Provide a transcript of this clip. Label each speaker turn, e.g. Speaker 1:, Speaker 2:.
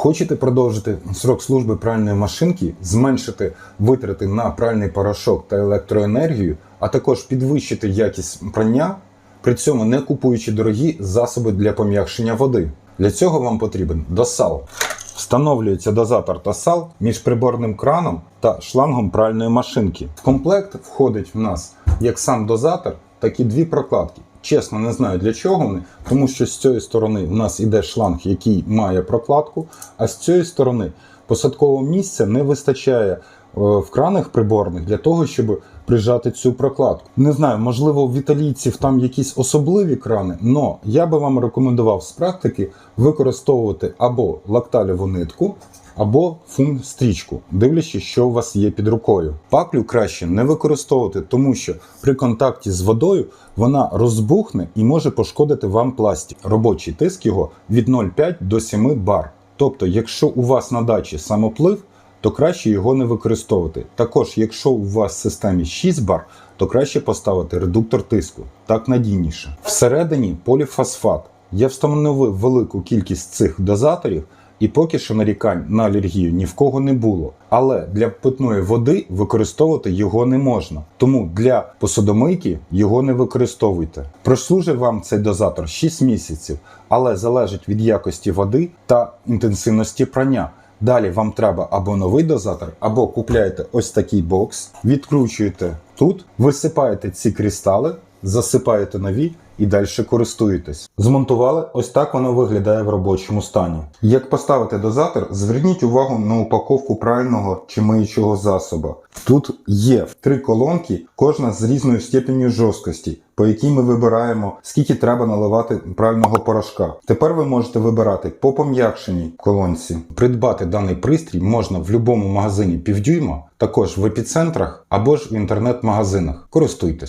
Speaker 1: Хочете продовжити срок служби пральної машинки, зменшити витрати на пральний порошок та електроенергію, а також підвищити якість прання, при цьому не купуючи дорогі засоби для пом'якшення води. Для цього вам потрібен досал. Встановлюється дозатор досал між приборним краном та шлангом пральної машинки. В комплект входить в нас як сам дозатор, так і дві прокладки. Чесно, не знаю для чого вони, тому що з цієї сторони в нас іде шланг, який має прокладку, а з цієї сторони посадкового місця не вистачає е, в кранах приборних для того, щоб прижати цю прокладку. Не знаю, можливо, в італійців там якісь особливі крани, але я би вам рекомендував з практики використовувати або лакталеву нитку, або фун стрічку, дивлячись, що у вас є під рукою. Паклю краще не використовувати, тому що при контакті з водою вона розбухне і може пошкодити вам пластик. Робочий тиск його від 0,5 до 7 бар. Тобто, якщо у вас на дачі самоплив, то краще його не використовувати. Також, якщо у вас в системі 6 бар, то краще поставити редуктор тиску, так надійніше. Всередині поліфосфат. Я встановив велику кількість цих дозаторів, і поки що нарікань на алергію ні в кого не було. Але для питної води використовувати його не можна. Тому для посудомийки його не використовуйте. Прослужить вам цей дозатор 6 місяців, але залежить від якості води та інтенсивності прання. Далі вам треба або новий дозатор, або купляєте ось такий бокс, відкручуєте тут, висипаєте ці кристали, засипаєте нові і далі користуєтесь. Змонтували, ось так воно виглядає в робочому стані. Як поставити дозатор, зверніть увагу на упаковку правильного чи миючого засоба. Тут є три колонки, кожна з різною степенью жорсткості, по якій ми вибираємо, скільки треба наливати правильного порошка. Тепер ви можете вибирати по пом'якшеній колонці. Придбати даний пристрій можна в будь-якому магазині півдюйма, також в епіцентрах або ж в інтернет-магазинах. Користуйтесь.